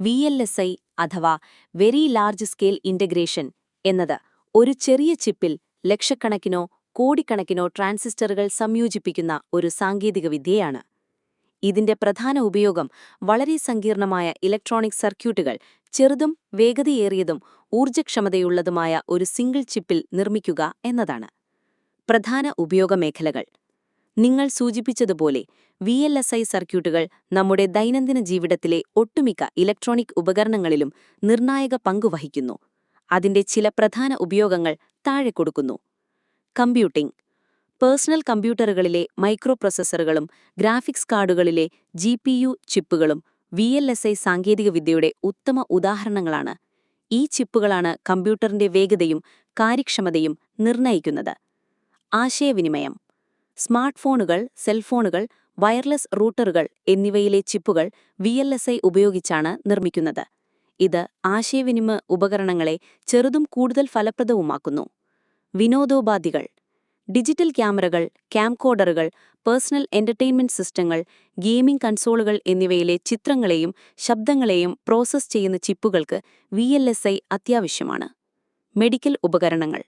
V L S I അഥവാ very large scale integration എന്നത് ഒരു ചെറിയ ചിപ്പിൽ ലക്ഷക്കണക്കിനോ കോടിക്കണക്കിനോ ട്രാൻസിസ്റ്ററുകൾ സംയോജിപ്പിക്കുന്ന ഒരു സാങ്കേതികവിദ്യയാണ്. ഇതിന്റെ പ്രധാന ഉപയോഗം വളരെ സങ്കീർണമായ ഇലക്ട്രോണിക് സർക്യൂട്ടുകൾ ചെറുതും വേഗതയേറിയതും ഊർജക്ഷമതയുള്ളതുമായ ഒരു സിംഗിൾ ചിപ്പിൽ നിർമ്മിക്കുക എന്നതാണ്. പ്രധാന ഉപയോഗമേഖലകൾ. നിങ്ങൾ സൂചിപ്പിച്ചതുപോലെ വി എൽ എസ് ഐ സർക്യൂട്ടുകൾ നമ്മുടെ ദൈനംദിന ജീവിതത്തിലെ ഒട്ടുമിക്ക ഇലക്ട്രോണിക് ഉപകരണങ്ങളിലും നിർണായക പങ്കുവഹിക്കുന്നു അതിന്റെ ചില പ്രധാന ഉപയോഗങ്ങൾ താഴെ കൊടുക്കുന്നു. കമ്പ്യൂട്ടിംഗ്. പേഴ്സണൽ കമ്പ്യൂട്ടറുകളിലെ മൈക്രോപ്രൊസസ്സറുകളും ഗ്രാഫിക്സ് കാർഡുകളിലെ ജി ചിപ്പുകളും വി എൽ എസ് ഐ സാങ്കേതികവിദ്യയുടെ ഉത്തമ ഉദാഹരണങ്ങളാണ്. ഈ ചിപ്പുകളാണ് കമ്പ്യൂട്ടറിന്റെ വേഗതയും കാര്യക്ഷമതയും നിർണയിക്കുന്നത്. ആശയവിനിമയം. സ്മാർട്ട് ഫോണുകൾ സെൽഫോണുകൾ വയർലെസ് റൂട്ടറുകൾ എന്നിവയിലെ ചിപ്പുകൾ വി എൽ എസ് ഐ ഉപയോഗിച്ചാണ് നിർമ്മിക്കുന്നത്. ഇത് ആശയവിനിമയ ഉപകരണങ്ങളെ ചെറുതും കൂടുതൽ ഫലപ്രദവുമാക്കുന്നു. വിനോദോപാധികൾ ഡിജിറ്റൽ ക്യാമറകൾ ക്യാംകോഡറുകൾ പേഴ്സണൽ എന്റർടൈൻമെന്റ് സിസ്റ്റങ്ങൾ ഗെയിമിംഗ് കൺസോളുകൾ എന്നിവയിലെ ചിത്രങ്ങളെയും ശബ്ദങ്ങളെയും പ്രോസസ്സ് ചെയ്യുന്ന ചിപ്പുകൾക്ക് വി എൽ എസ് ഐ അത്യാവശ്യമാണ്. മെഡിക്കൽ ഉപകരണങ്ങൾ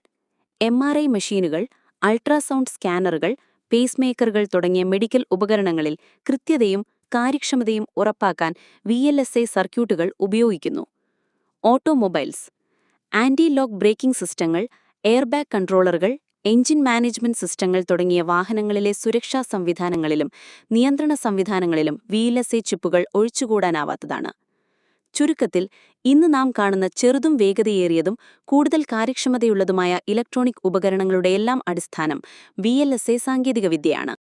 എം ആർ ഐ മെഷീനുകൾ അൾട്രാസൗണ്ട് സ്കാനറുകൾ പേസ്മേക്കറുകൾ തുടങ്ങിയ മെഡിക്കൽ ഉപകരണങ്ങളിൽ കൃത്യതയും കാര്യക്ഷമതയും ഉറപ്പാക്കാൻ വി എൽ എസ് എ സർക്യൂട്ടുകൾ ഉപയോഗിക്കുന്നു. ഓട്ടോമൊബൈൽസ് ആന്റി ലോക്ക് ബ്രേക്കിംഗ് സിസ്റ്റങ്ങൾ എയർബാഗ് കൺട്രോളറുകൾ എഞ്ചിൻ മാനേജ്മെന്റ് സിസ്റ്റങ്ങൾ തുടങ്ങിയ വാഹനങ്ങളിലെ സുരക്ഷാ സംവിധാനങ്ങളിലും നിയന്ത്രണ സംവിധാനങ്ങളിലും വി എൽ എസ് എ ചിപ്പുകൾ ഒഴിച്ചുകൂടാനാവാത്തതാണ്. ചുരുക്കത്തിൽ ഇന്ന് നാം കാണുന്ന ചെറുതും വേഗതയേറിയതും കൂടുതൽ കാര്യക്ഷമതയുള്ളതുമായ ഇലക്ട്രോണിക് ഉപകരണങ്ങളുടെയെല്ലാം അടിസ്ഥാനം വി എൽ എസ് എ സാങ്കേതികവിദ്യയാണ്.